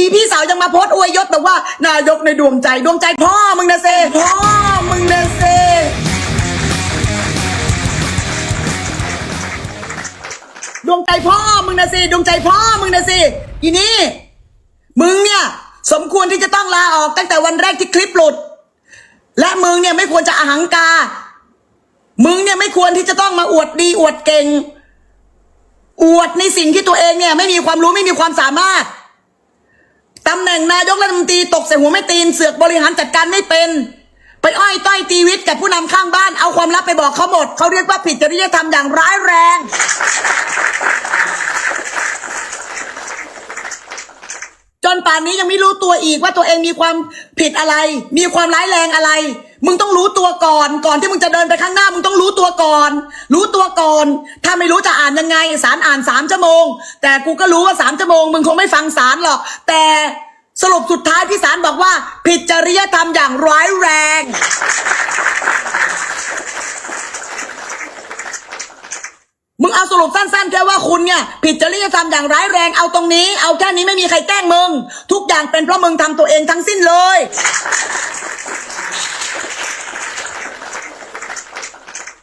อีพี่สาวยังมาโพสต์อวยยศแบบว่า นายกในดวงใจดวงใจพ่อมึงนะเซพ่อมึงนะเซดวงใจพ่อมึงนะสิดวงใจพ่อมึงนะสิอีนี่มึงเนี่ย สมควรที่จะต้องลาออกตั้งแต่วันแรกที่คลิปหลุด และมึงเนี่ยไม่ควรจะอหังกา มึงเนี่ยไม่ควรที่จะต้องมาอวดดีอวดเก่ง อวดในสิ่งที่ตัวเองเนี่ย ไม่มีความรู้ไม่มีความสามารถ ตำแหน่งนายกรัฐมนตรีตกใส่หัวไม่ตีนเสือกบริหารจัดการไม่เป็น ไปอ้อยต้อยตีวิทย์กับผู้นำข้างบ้านเอาความลับไปบอกเขาหมดเขาเรียกว่าผิดจริยธรรมอย่างร้ายแรง จนป่านนี้ยังไม่รู้ตัวอีกว่าตัวเองมีความผิดอะไร มีความร้ายแรงอะไร มึงต้องรู้ตัวก่อน ก่อนที่มึงจะเดินไปข้างหน้า มึงต้องรู้ตัวก่อน รู้ตัวก่อน ถ้าไม่รู้จะอ่านยังไงสารอ่านสามชั่วโมง แต่กูก็รู้ว่าสามชั่วโมง มึงคงไม่ฟังสารหรอก แต่สรุปสุดท้ายที่สารบอกว่า ผิดจริยธรรมอย่างร้ายแรง มึงเอาสรุปสั้นๆแค่ว่าคุณเนี่ย ผิดจริยธรรมอย่างร้ายแรง เอาตรงนี้ เอาแค่นี้ไม่มีใครแกล้งมึง ทุกอย่างเป็นเพราะมึงทำตัวเองทั้งสิ้นเลย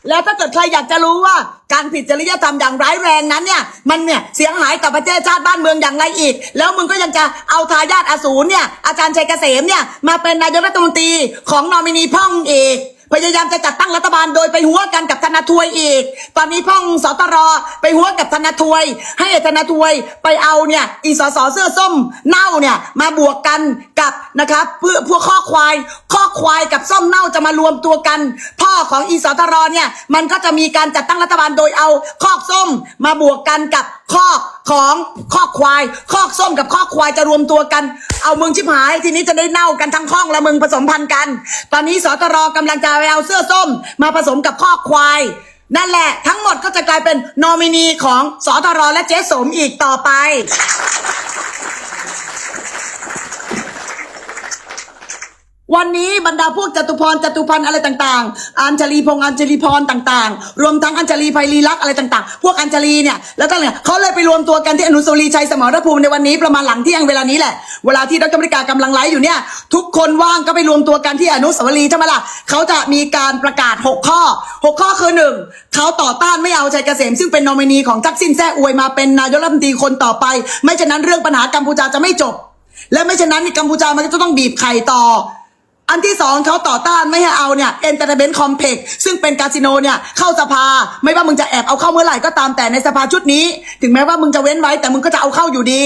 แล้วถ้าเกิดใครอยากจะรู้ว่า การผิดจริยธรรมอย่างร้ายแรงนั้นเนี่ย มันเนี่ยเสียหายต่อประเทศชาติบ้านเมืองอย่างไรอีก แล้วมึงก็ยังจะเอาทายาทอสูรเนี่ยอาจารย์ชัยเกษมเนี่ยมาเป็นนายกรัฐมนตรีของนอมินีพ่องอีกพยายามจะจัดตั้งรัฐบาลโดยไปหัวกันกับธนาทวยอีก ตอนนี้พ่องสตรไปหัวกับธนาทวย ให้ธนาทวยไปเอาเนี่ยอีสอสเสื้อส้มเน่าเนี่ยมาบวกกันกับ นะครับเพื่อพวกข้อควาย ข้อควายกับส้มเน่าจะมารวมตัวกัน พ่อของอีสตรเนี่ยมันก็จะมีการจัดตั้งรัฐบาลโดยเอาคอกส้มมาบวกกันกับคอกของคอกควายคอกส้มกับคอกควายจะรวมตัวกัน เอามึงชิบหาย ทีนี้จะได้เน่ากันทั้งข้องและมึงผสมพันธุ์กัน ตอนนี้สตรกำลังจะไปเอาเสื้อส้ม มาผสมกับคอกควายนั่นแหละทั้งหมดก็จะกลายเป็นนอมินีของสตรและเจ๊สมอีกต่อไป วันนี้บรรดาพวกจตุพรจตุพันธ์อะไรต่างๆ อัญชลีพงษ์อัญชลีพรต่างๆ รวมทั้งอัญชลีไพลีลักษณ์อะไรต่างๆ พวกอัญชลีเนี่ยแล้วก็เนี่ยเขาเลยไปรวมตัวกันที่อนุสาวรีย์ชัยสมรภูมิในวันนี้ประมาณหลังเที่ยงเวลานี้แหละ เวลาที่ดรมริกากำลังไลฟ์อยู่เนี่ยทุกคนว่างก็ไปรวมตัวกันที่อนุสาวรีย์ใช่ไหมล่ะเขาจะมีการประกาศ 6 ข้อ 6 ข้อคือหนึ่งเขาต่อต้านไม่เอาชัยเกษมซึ่งเป็นนอมินีของทักษิณแซ่อวยมาเป็นนายกรัฐมนตรีคนต่อไป ไม่ฉะนั้นเรื่องปัญหากัมพูชาจะไม่จบ และไม่ฉะนั้นกัมพูชามันก็จะต้องบีบไข่ต่อ อันที่สองเขาต่อต้านไม่ให้เอาเนี่ยเอนเตอร์เทนเมนต์คอมเพล็กซึ่งเป็นคาสิโนเนี่ยเข้าสภา ไม่ว่ามึงจะแอบเอาเข้าเมื่อไหร่ก็ตามแต่ในสภาชุดนี้ ถึงแม้ว่ามึงจะเว้นไว้แต่มึงก็จะเอาเข้าอยู่ดี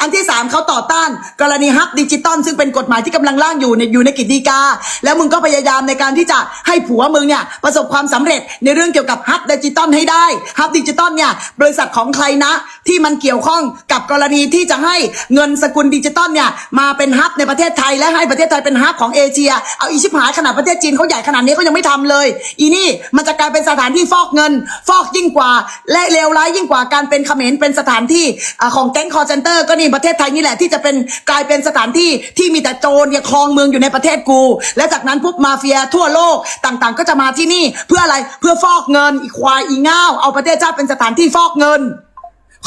อันที่สามเขาต่อต้าน กรณีฮับดิจิตอลซึ่งเป็นกฎหมายที่กำลังร่างอยู่ในอยู่ในกิจดีกา แล้วมึงก็พยายามในการที่จะให้ผัวมึงเนี่ยประสบความสำเร็จในเรื่องเกี่ยวกับฮับดิจิตอลให้ได้ฮับดิจิตอลเนี่ยบริษัทของใครนะ ที่มันเกี่ยวข้องกับกรณีที่จะให้เงินสกุลดิจิตอลเนี่ยมาเป็นฮับในประเทศไทยและให้ประเทศไทยเป็นฮับของเอเชีย เอาอีชิบหายขนาดประเทศจีนเขาใหญ่ขนาดนี้เขายังไม่ทำเลย อีนี่มันจะกลายเป็นสถานที่ฟอกเงิน ฟอกยิ่งกว่า และเลวร้ายยิ่งกว่าการเป็นเขมรเป็นสถานที่อของแก๊งคอร์เซนเตอร์ก็นี่ประเทศไทยนี่แหละที่จะเป็นกลายเป็นสถานที่ที่มีแต่โจรเนี่ยครองเมืองอยู่ในประเทศกู และจากนั้นพวกมาเฟียทั่วโลกต่างๆ ก็จะมาที่นี่เพื่ออะไรเพื่อฟอกเงินอีควายอีง่าวเอาประเทศชาติเป็นสถานที่ฟอกเงิน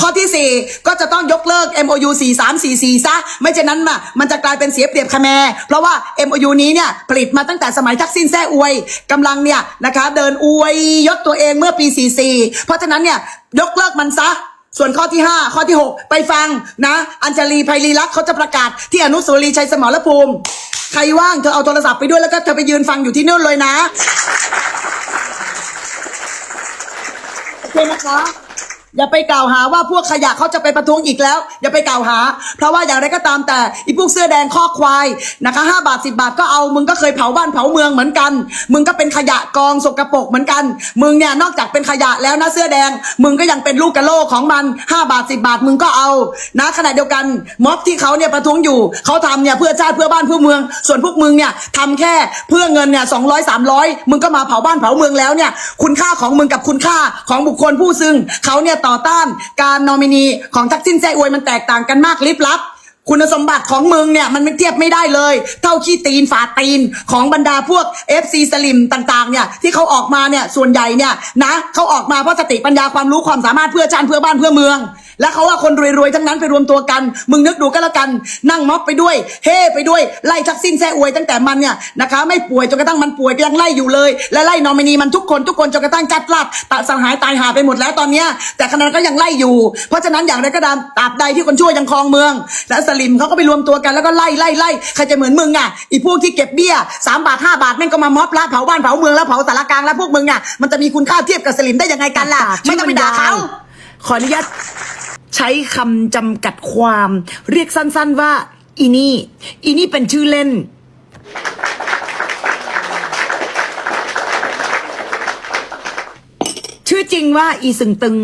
ข้อที่ 4 ก็จะต้องยกเลิก MOU 4344 ซะ ไม่ฉะนั้นมามันจะกลายเป็นเสียเปรียบคแมเพราะว่า MOU นี้เนี่ย ผลิตมาตั้งแต่สมัยทักษิณแซ่อวยกำลังเนี่ยนะคะ เดินอวยยศตัวเองเมื่อปี 44 เพราะฉะนั้นเนี่ย ยกเลิกมันซะ ส่วนข้อที่ 5 ข้อที่ 6 ไปฟังนะ อัญชลีไพลีลักเขาจะประกาศที่อนุสาวรีย์ชัยสมรภูมิ ใครว่างเธอเอาโทรศัพท์ไปด้วยแล้วก็เธอไปยืนฟังอยู่ที่นู่นเลยนะโอเคนะคะ อย่าไปกล่าวหาว่าพวกขยะเขาจะไปประท้วงอีกแล้ว อย่าไปกล่าวหา เพราะว่าอย่างไรก็ตามแต่อีพวกเสื้อแดงข้อควายนะคะห้าบาทสิบาทก็เอามึงก็เคยเผาบ้านเผาเมืองเหมือนกัน มึงก็เป็นขยะกองสกปรกเหมือนกัน มึงเนี่ยนอกจากเป็นขยะแล้วนะเสื้อแดง มึงก็ยังเป็นลูกกระโลกของมันห้าบาทสิบาทมึงก็เอานะขณะเดียวกันม็อบที่เขาเนี่ยประท้วงอยู่เขาทำเนี่ยเพื่อชาติเพื่อบ้านเพื่อเมือง ส่วนพวกมึงเนี่ยทำแค่เพื่อเงินเนี่ยสองร้อยสามร้อยมึงก็มาเผาบ้านเผาเมืองแล้วเนี่ยคุณค่าของมึงกับคุณค่าของบุคคลผู้ซึ่งเขาเนี่ยต่อต้านการนอมินีของทักษิณแจอวยมันแตกต่างกันมากลิบลับ คุณสมบัติของมึงเนี่ยมันไม่เทียบไม่ได้เลย เท่าขี้ตีนฝาตีนของบรรดาพวก FC สลิมต่างๆเนี่ยที่เขาออกมาเนี่ยส่วนใหญ่เนี่ยนะเขาออกมาเพราะสติปัญญาความรู้ความสามารถเพื่อชาติเพื่อบ้านเพื่อเมือง แล้วเขาว่าคนรวยๆทั้งนั้นไปรวมตัวกัน มึงนึกดูก็แล้วกัน นั่งม็อบไปด้วย เฮ่ไปด้วยไล่ทักสิ้นแซ่อวยตั้งแต่มันเนี่ยนะคะไม่ป่วยจนกระทั่งมันป่วยก็ยังไล่อยู่เลย และไล่นอมินีมันทุกคนทุกคนจนกระทั่งจัดลาดตะสังหายตายหาไปหมดแล้วตอนเนี้ยแต่ขณะนั้นก็ยังไล่อยู่ เพราะฉะนั้นอย่างไรก็ตามตราบใดที่คนชั่วยังครองเมืองและสลิมเขาก็ไปรวมตัวกันแล้วก็ไล่ไล่ไล่ใครจะเหมือนมึงอะอีพวกที่เก็บเบี้ยสามบาทห้าบาทแม่งก็มาม็อบละเผาบ้านเผาเมืองแล้วเผาสารกลางแล้วพวกมึงอะมันจะมีคุณค่าเทียบกับสลิมได้ยังไงกันล่ะไม่ต้องไปด่าเขาขออนุญาตใช้คำจำกัดความ เรียกสั้น ๆว่า อีนี่ อีนี่เป็นชื่อเล่น ชื่อจริงว่าอีสึงตึง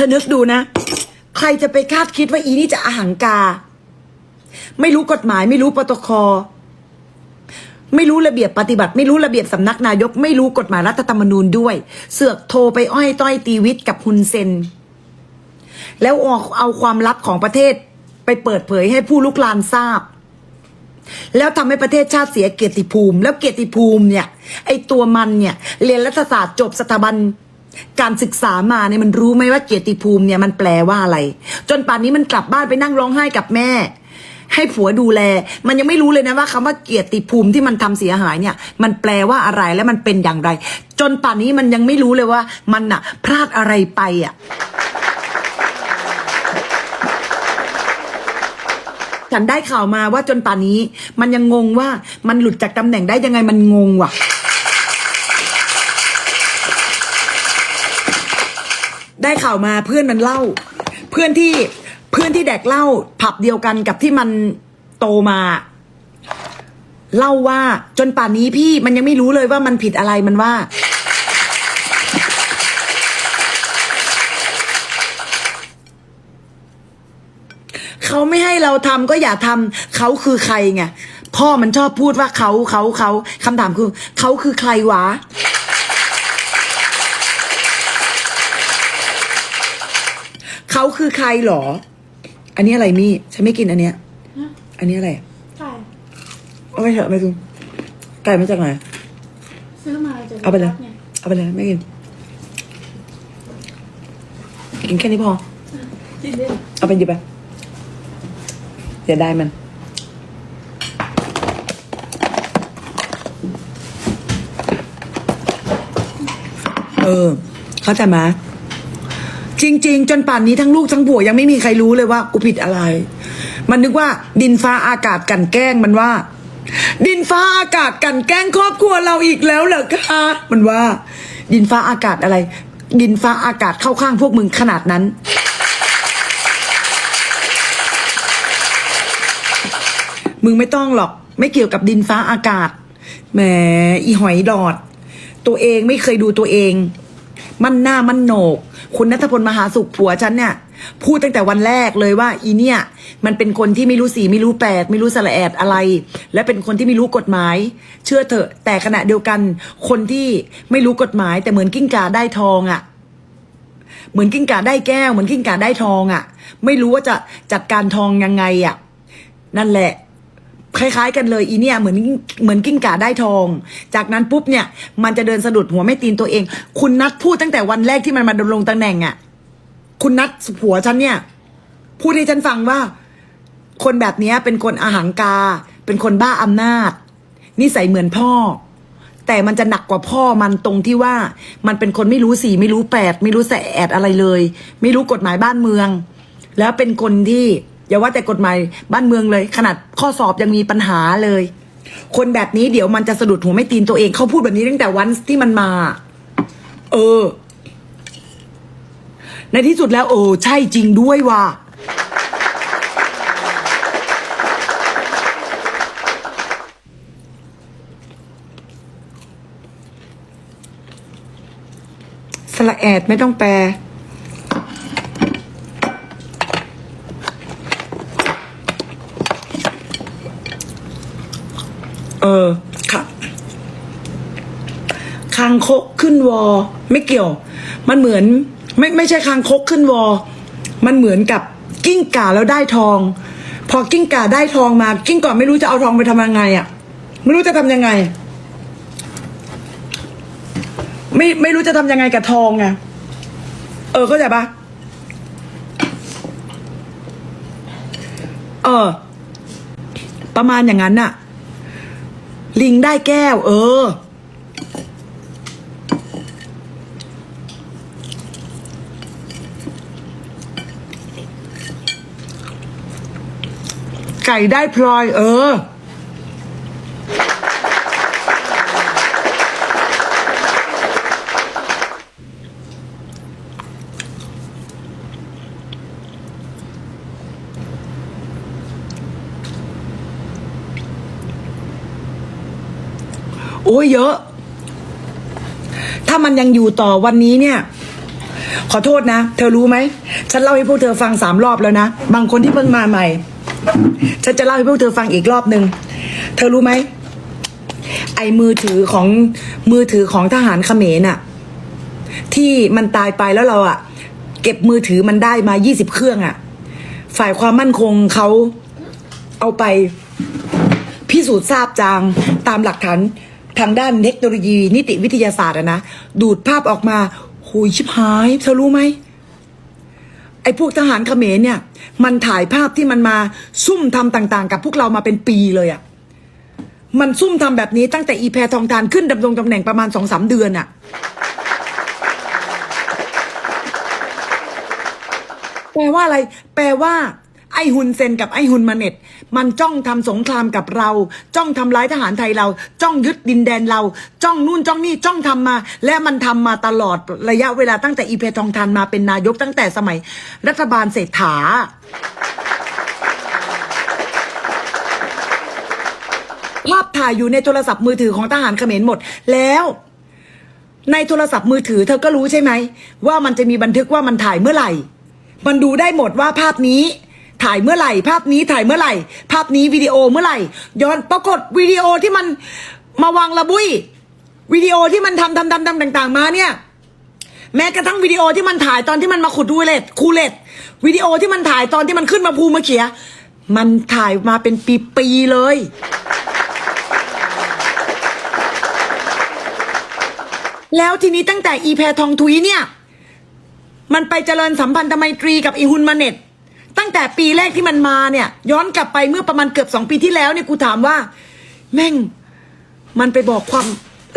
ธอนึกดูนะ ใครจะไปคาดคิดว่าอีนี่จะอาหังกา ไม่รู้กฎหมาย ไม่รู้โปรโตคอลไม่รู้ระเบียบปฏิบัติ ไม่รู้ระเบียบสำนักนายก ไม่รู้กฎหมายรัฐธรรมนูญด้วย เสือกโทรไปอ้อยต้อยตีวิทย์กับฮุนเซน แล้วเอาเอาความลับของประเทศไปเปิดเผยให้ผู้ลุกลานทราบ แล้วทำให้ประเทศชาติเสียเกียรติภูมิ แล้วเกียรติภูมิเนี่ย ไอตัวมันเนี่ย เรียนรัฐศาสตร์จบสถาบัน การศึกษามาเนี่ยมันรู้ไหมว่าเกียรติภูมิเนี่ยมันแปลว่าอะไร จนป่านนี้มันกลับบ้านไปนั่งร้องไห้กับแม่ ให้ผัวดูแล มันยังไม่รู้เลยนะว่าคำว่าเกียรติภูมิที่มันทำเสียหายเนี่ย มันแปลว่าอะไรและมันเป็นอย่างไร จนป่านนี้มันยังไม่รู้เลยว่า มันอะพลาดอะไรไปอะฉันได้ข่าวมาว่าจนป่านนี้ มันยังงงว่ามันหลุดจากตำแหน่งได้ยังไงมันงงว่ะ ได้ข่าวมาเพื่อนมันเล่า เพื่อนที่เพื่อนที่แดกเหล้าผับเดียวกันกับที่มันโตมา เล่าว่าจนป่านนี้พี่มันยังไม่รู้เลยว่ามันผิดอะไรมันว่า เขาไม่ให้เราทำก็อย่าทำเขาคือใครไงพ่อมันชอบพูดว่าเขาเขาเขาคำถามคือ เขาคือใครวะ เขาคือใครหรอ อันนี้อะไรมี่ฉันไม่กินอันเนี้ย อันนี้อะไรไก่เอาไปเถอะไปดูไก่มาจากไหนซื้อมาจากเอาไปเลยวัดนี่เอาไปเลยไม่กินกินแค่นี้พอกินได้เอาไปหยิบไปเสียดายมันเออ เข้าใจไหม จริง ๆ จนป่านนี้ทั้งลูกทั้งผัวยังไม่มีใครรู้เลยว่ากูผิดอะไร มันนึกว่าดินฟ้าอากาศกันแกล้งมันว่า ดินฟ้าอากาศกันแกล้งครอบครัวเราอีกแล้วเหรอคะมันว่า ดินฟ้าอากาศอะไร ดินฟ้าอากาศเข้าข้างพวกมึงขนาดนั้นมึงไม่ต้องหรอกไม่เกี่ยวกับดินฟ้าอากาศแหมอีหอยดอด ตัวเองไม่เคยดูตัวเอง มันหน้ามันโหนก คุณนัทพลมหาสุขผัวฉันเนี่ยพูดตั้งแต่วันแรกเลยว่า อีเนี่ย มันเป็นคนที่ไม่รู้สีไม่รู้แปดไม่รู้สละแอดอะไร และเป็นคนที่ไม่รู้กฎหมาย เชื่อเถอะ แต่ขณะเดียวกันคนที่ไม่รู้กฎหมาย แต่เหมือนกิ้งก่าได้ทองอะ่ะ เหมือนกิ้งก่าได้แก้วเหมือนกิ้งก่าได้ทองอะ่ะ ไม่รู้ว่าจะจัดการทองยังไงอะ่ะ นั่นแหละ คล้าย ๆ กันเลยอีเนี่ยเหมือนเหมือนกิ้งก่าได้ทอง จากนั้นปุ๊บเนี่ย มันจะเดินสะดุดหัวไม่ตีนตัวเอง คุณนัทพูดตั้งแต่วันแรกที่มันมาดำรงตำแหน่งอะ่ะ คุณนัทผัวฉันเนี่ย พูดให้ฉันฟังว่า คนแบบนี้เป็นคนอาหังกา เป็นคนบ้าอำนาจ นิสัยเหมือนพ่อ แต่มันจะหนักกว่าพ่อมันตรงที่ว่า มันเป็นคนไม่รู้สี่ไม่รู้แปดไม่รู้แสแอดอะไรเลย ไม่รู้กฎหมายบ้านเมือง แล้วเป็นคนที่ อย่าว่าแต่กฎหมายบ้านเมืองเลย ขนาดข้อสอบยังมีปัญหาเลย คนแบบนี้เดี๋ยวมันจะสะดุดหัวไม่ตีนตัวเองเขาพูดแบบนี้ตั้งแต่วันที่มันมา เออ ในที่สุดแล้วเออใช่จริงด้วยว่ะสละแอดไม่ต้องแปล เออค่ะคางคกขึ้นวอ ไม่เกี่ยว มันเหมือน ไม่ไม่ใช่คางคกขึ้นวอ มันเหมือนกับกิ้งก่าแล้วได้ทอง พอกิ้งก่าได้ทองมา กิ้งก่าไม่รู้จะเอาทองไปทำยังไงอะ่ะ ไม่รู้จะทำยังไง ไม่ไม่รู้จะทำยังไงกับทองไงเออเข้าใจปะเออ ประมาณอย่างนั้นน่ะ ลิงได้แก้ว เออ ไก่ได้พลอย เออ โอ้ยเยอะ ถ้ามันยังอยู่ต่อวันนี้เนี่ย ขอโทษนะ เธอรู้ไหม ฉันเล่าให้พวกเธอฟังสามรอบแล้วนะ บางคนที่เพิ่งมาใหม่ ฉันจะเล่าให้พวกเธอฟังอีกรอบหนึ่ง เธอรู้ไหม ไอ้มือถือของมือถือของทหารเขมรน่ะ ที่มันตายไปแล้วเราอะเก็บมือถือมันได้มา20เครื่องอะฝ่ายความมั่นคงเขาเอาไปพิสูจน์ทราบจางตามหลักฐาน ทางด้านเทคโนโลยี นิติวิทยาศาสตร์อะนะ ดูดภาพออกมาหุยชิบหายเธอรู้ไหมไอ้พวกทหารเขมรเนี่ย มันถ่ายภาพที่มันมาซุ่มทำต่าง ๆ กับพวกเรามาเป็นปีเลยอะมันซุ่มทำแบบนี้ตั้งแต่อีแพรทองทานขึ้นดำรงตำแหน่งประมาณสองสามเดือนอะแปลว่าอะไร แปลว่า อ้ฮุนเซนกับไอ้ฮุนมาเน็ต มันจ้องทำสงครามกับเรา จ้องทำร้ายทหารไทยเรา จ้องยึดดินแดนเรา จ้องนู่นจ้องนี่จ้องทำมา และมันทำมาตลอดระยะเวลาตั้งแต่อีเพทองทานมาเป็นนายกตั้งแต่สมัย รัฐบาลเศรษฐาภาพถ่ายอยู่ในโทรศัพท์มือถือของทหารเขมรหมดแล้วในโทรศัพท์มือถือเธอก็รู้ใช่ไหม ว่ามันจะมีบันทึกว่ามันถ่ายเมื่อไหร่ มันดูได้หมดว่าภาพนี้ ถ่ายเมื่อไหร่ ภาพนี้ถ่ายเมื่อไหร่ ภาพนี้วิดีโอเมื่อไหร่ ย้อนปรากฏวิดีโอที่มันมาวางระบุยวิดีโอที่มันทำทำทำทำต่าง ๆ มาเนี่ยแม้กระทั่งวิดีโอที่มันถ่ายตอนที่มันมาขุดดูเลตคูเลตวิดีโอที่มันถ่ายตอนที่มันขึ้นมาภูมาเขีย มันถ่ายมาเป็นปีๆเลย แล้วทีนี้ตั้งแต่อีแพรทองทุยเนี่ย มันไปเจริญสัมพันธไมตรีกับอีฮุนมาเน็ต ตั้งแต่ปีแรกที่มันมาเนี่ย ย้อนกลับไปเมื่อประมาณเกือบสองปีที่แล้วเนี่ยกูถามว่า แม่ง มันไปบอกความ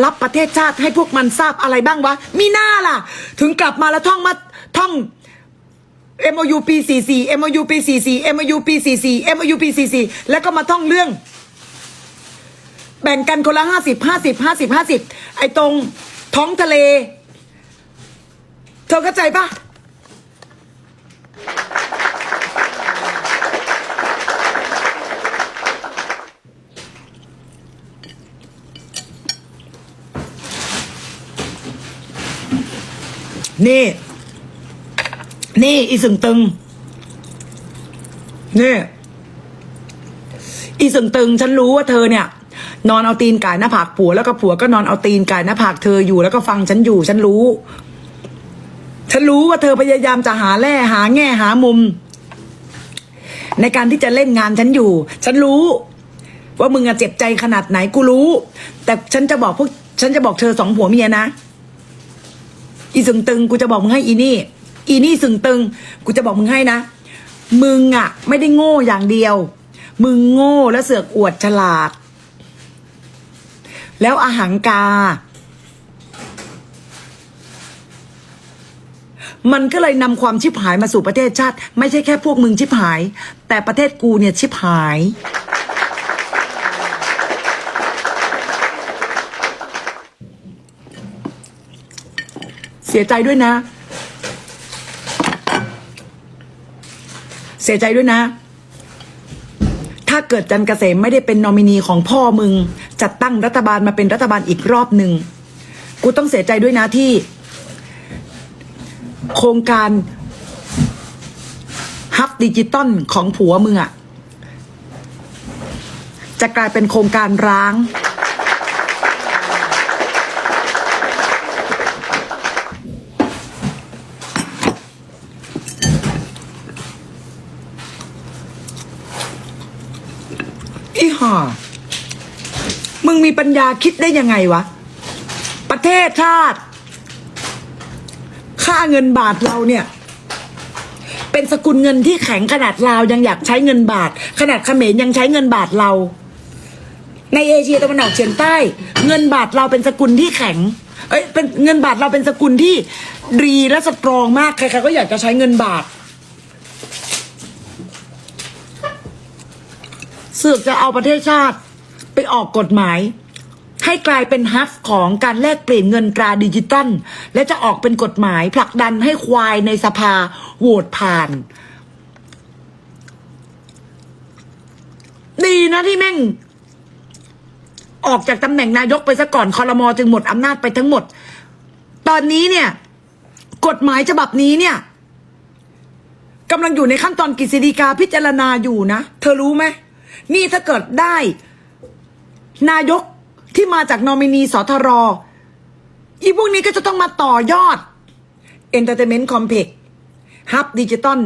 ลับประเทศชาติให้พวกมันทราบอะไรบ้างวะ มีหน้าล่ะ ถึงกลับมาแล้วท่องมาท่อง MOU ปี44 MOU ปี44 MOU ปี44 MOU ปี44แล้วก็มาท่องเรื่อง แบ่งกันคนละห้าสิบห้าสิบห้าสิบห้าสิบไอ้ตรงท้องทะเล เธอเข้าใจปะ นี่ นี่ อีสึงตึง นี่ อีสึงตึง ฉันรู้ว่าเธอเนี่ย นอนเอาตีนก่ายหน้าผากผัวแล้วก็ผัวก็นอนเอาตีนก่ายหน้าผากเธออยู่แล้วก็ฟังฉันอยู่ ฉันรู้ ฉันรู้ว่าเธอพยายามจะหาแร่หาแง่หามุม ในการที่จะเล่นงานฉันอยู่ ฉันรู้ ว่ามึงอะเจ็บใจขนาดไหนกูรู้ แต่ฉันจะบอกพวก ฉันจะบอกเธอสองผัวเมียนะ อีสึงตึงกูจะบอกมึงให้อีนี่ อีนี่สึงตึง กูจะบอกมึงให้นะ มึงอะไม่ได้โง่อย่างเดียว มึงโง่และเสือกอวดฉลาด แล้วอาหังกา มันก็เลยนำความชิบหายมาสู่ประเทศชาติ ไม่ใช่แค่พวกมึงชิบหาย แต่ประเทศกูเนี่ยชิบหาย เสียใจด้วยนะ เสียใจด้วยนะ ถ้าเกิดจันเกษมไม่ได้เป็นนอมินีของพ่อมึง จัดตั้งรัฐบาลมาเป็นรัฐบาลอีกรอบหนึ่งกูต้องเสียใจด้วยนะที่ โครงการฮับดิจิตอลของผัวมึงอะจะกลายเป็นโครงการร้าง เฮ่า มีปัญญาคิดได้ยังไงวะ ประเทศชาติ ค่าเงินบาทเราเนี่ย เป็นสกุลเงินที่แข็งขนาดลาวยังอยากใช้เงินบาท ขนาดเขมรยังใช้เงินบาทเรา ในเอเชียตะวันออกเฉียงใต้ เงินบาทเราเป็นสกุลที่แข็ง เอ้ยเป็นเงินบาทเราเป็นสกุลที่ดีและสตรองมากใครๆก็อยากจะใช้เงินบาทเสือกจะเอาประเทศชาติ ไปออกกฎหมาย ให้กลายเป็นฮับของการแลกเปลี่ยนเงินตราดิจิตอลและจะออกเป็นกฎหมายผลักดันให้ควายในสภาโหวตผ่าน ดีนะที่แม่ง ออกจากตำแหน่งนายกไปซะก่อนคอรมอจึงหมดอำนาจไปทั้งหมด ตอนนี้เนี่ย กฎหมายฉบับนี้เนี่ยกำลังอยู่ในขั้นตอนกฤษฎีกาพิจารณาอยู่นะ เธอรู้ไหม นี่ถ้าเกิดได้ นายกที่มาจากนอมินีสทรอีพวกนี้ก็จะต้องมาต่อยอด Entertainment Complex ฮับดิจิตอล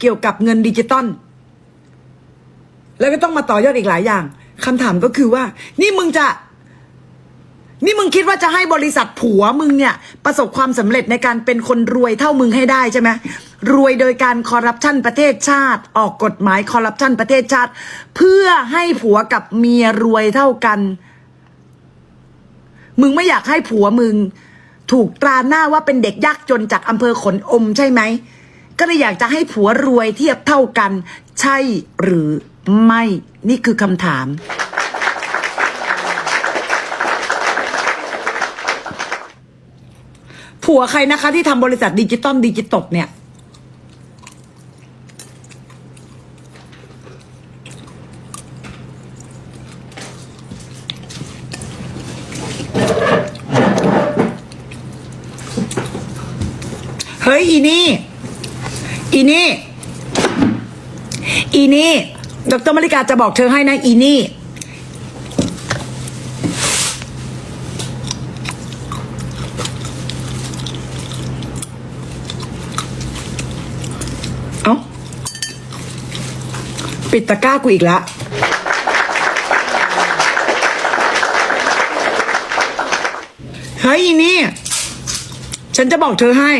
เกี่ยวกับเงินดิจิตอลแล้วก็ต้องมาต่อยอดอีกหลายอย่างคำถามก็คือว่า นี่มึงจะ นี่มึงคิดว่าจะให้บริษัทผัวมึงเนี่ย ประสบความสำเร็จในการเป็นคนรวยเท่ามึงให้ได้ใช่ไหม รวยโดยการคอร์รัปชันประเทศชาติ ออกกฎหมายคอร์รัปชันประเทศชาติ เพื่อให้ผัวกับเมียรวยเท่ากัน มึงไม่อยากให้ผัวมึง ถูกตราหน้าว่าเป็นเด็กยากจนจากอำเภอขนอมใช่ไหม ก็เลยอยากจะให้ผัวรวยเทียบเท่ากัน ใช่หรือไม่นี่คือคำถามผัวใครนะคะที่ทำบริษัทดิจิตอลดิจิตอลเนี่ย อีนี่ อีนี่ อีนี่ ดรมริกาจะบอกเธอให้นะ อีนี่ เอ้า ปิดตะกร้ากูอีกแล้วเฮ้ยอีนี่ ฉันจะบอกเธอให้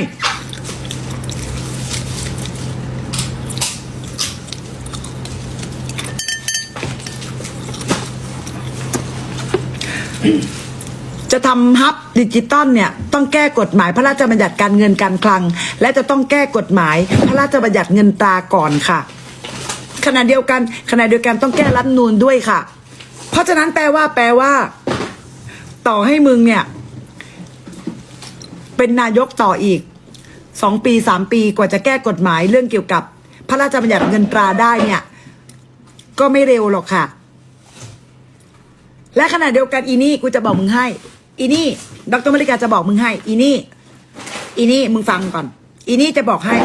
ทำฮับดิจิตอลเนี่ยต้องแก้กฎหมายพระราชบัญญัติการเงินการคลัง และจะต้องแก้กฎหมายพระราชบัญญัติเงินตราก่อนค่ะขณะเดียวกันขณะเดียวกันต้องแก้รัฐนูนด้วยค่ะ เพราะฉะนั้นแปลว่าแปลว่า ต่อให้มึงเนี่ย เป็นนายกต่ออีกสองปีสามปีกว่าจะแก้กฎหมายเรื่องเกี่ยวกับ พระราชบัญญัติเงินตราได้เนี่ย ก็ไม่เร็วหรอกค่ะ และขณะเดียวกันอีนี่กูจะบอกมึงให้ อีนี่ดรมริกาจะบอกมึงให้ อีนี่ อีนี่มึงฟังก่อน อีนี่จะบอกให้